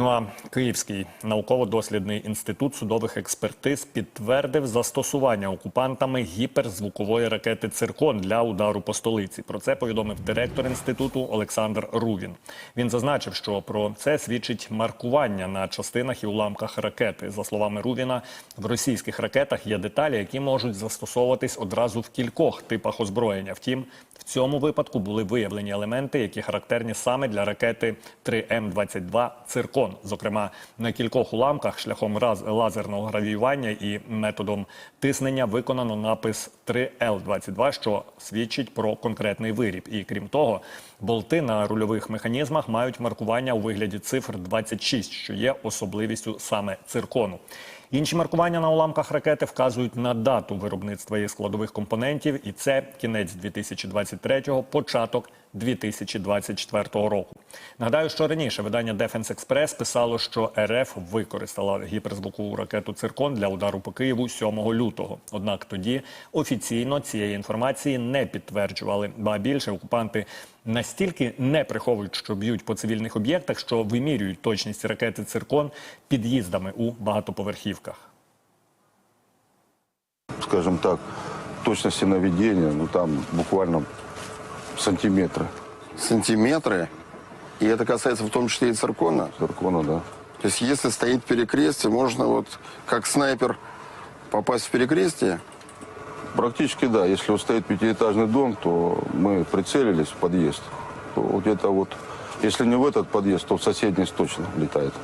Ну а Київський науково-дослідний інститут судових експертиз підтвердив застосування окупантами гіперзвукової ракети Циркон для удару по столиці. Про це повідомив директор інституту Олександр Рувін. Він зазначив, що про це свідчить маркування на частинах і уламках ракети. За словами Рувіна, в російських ракетах є деталі, які можуть застосовуватись одразу в кількох типах озброєння. Втім, в цьому випадку були виявлені елементи, які характерні саме для ракети 3М-22 «Циркон». Зокрема, на кількох уламках шляхом раз- лазерного гравіювання і методом тиснення виконано напис 3Л-22, що свідчить про конкретний виріб. І крім того, болти на рульових механізмах мають маркування у вигляді цифр 26, що є особливістю саме циркону. Інші маркування на уламках ракети вказують на дату виробництва її складових компонентів, і це кінець 2023-го, початок 2024 року. Нагадаю, що раніше видання Defense Express писало, що РФ використала гіперзвукову ракету «Циркон» для удару по Києву 7 лютого. Однак тоді офіційно цієї інформації не підтверджували. Ба більше окупанти настільки не приховують, що б'ють по цивільних об'єктах, що вимірюють точність ракети «Циркон» під'їздами у багатоповерхівках. скажем так, точности наведения, ну там буквально сантиметры сантиметры. И это касается в том числе и циркона. циркона, да. То есть если стоит перекрестие, можно вот как снайпер попасть в перекрестие. Практически да. Если вот стоит пятиэтажный дом, то мы прицелились в подъезд. То вот где-то вот, если не в этот подъезд, то в соседний точно летает.